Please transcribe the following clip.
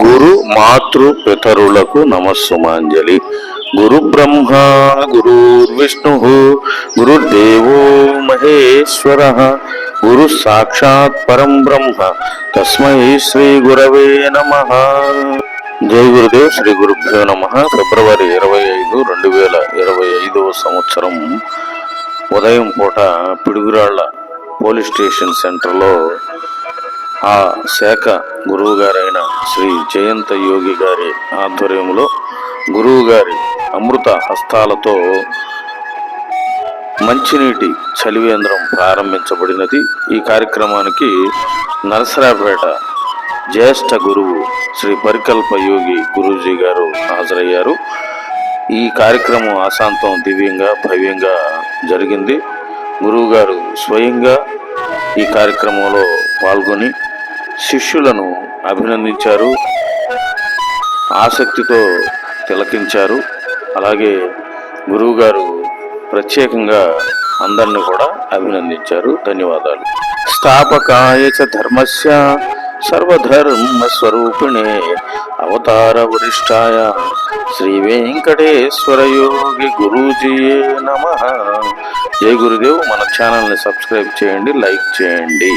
గురు మాతృ పితరులకు నమస్సుమాంజలి. గురు బ్రహ్మ గురుర్విష్ణు గురుర్దేవో మహేశ్వర గురు సాక్షాత్ పరం బ్రహ్మ. తస్మై శ్రీ గురవే నమ. జై గురుదేవ్ శ్రీ గురుభ్యో నమ. ఫిబ్రవరి ఇరవై ఐదు రెండు వేల ఇరవై ఐదవ సంవత్సరం. ఉదయం పూట పిడుగురాళ్ళ పోలీస్ స్టేషన్ సెంటర్లో ఆ శాఖ గురువు గారైన శ్రీ జయంత యోగి గారి ఆధ్వర్యంలో గురువు గారి అమృత హస్తాలతో మంచినీటి చలివేంద్రం ప్రారంభించబడినది. ఈ కార్యక్రమానికి నరసరాపేట జ్యేష్ఠ గురువు శ్రీ పరికల్ప యోగి గురూజీ గారు హాజరయ్యారు. ఈ కార్యక్రమం అశాంతం దివ్యంగా భవ్యంగా జరిగింది. గురువుగారు స్వయంగా ఈ కార్యక్రమంలో పాల్గొని శిష్యులను అభినందించారు. ఆసక్తితో తిలకించారు. అలాగే గురువుగారు ప్రత్యేకంగా అందరిని కూడా అభినందించారు. ధన్యవాదాలు. స్థాపకాయ చ ధర్మస్య సర్వధర్మ స్వరూపిణే అవతార వరిష్టాయ శ్రీ వెంకటేశ్వర యోగి గురూజీయే నమ. జై గురుదేవ్ మన ఛానల్ని సబ్స్క్రైబ్ చేయండి లైక్ చేయండి.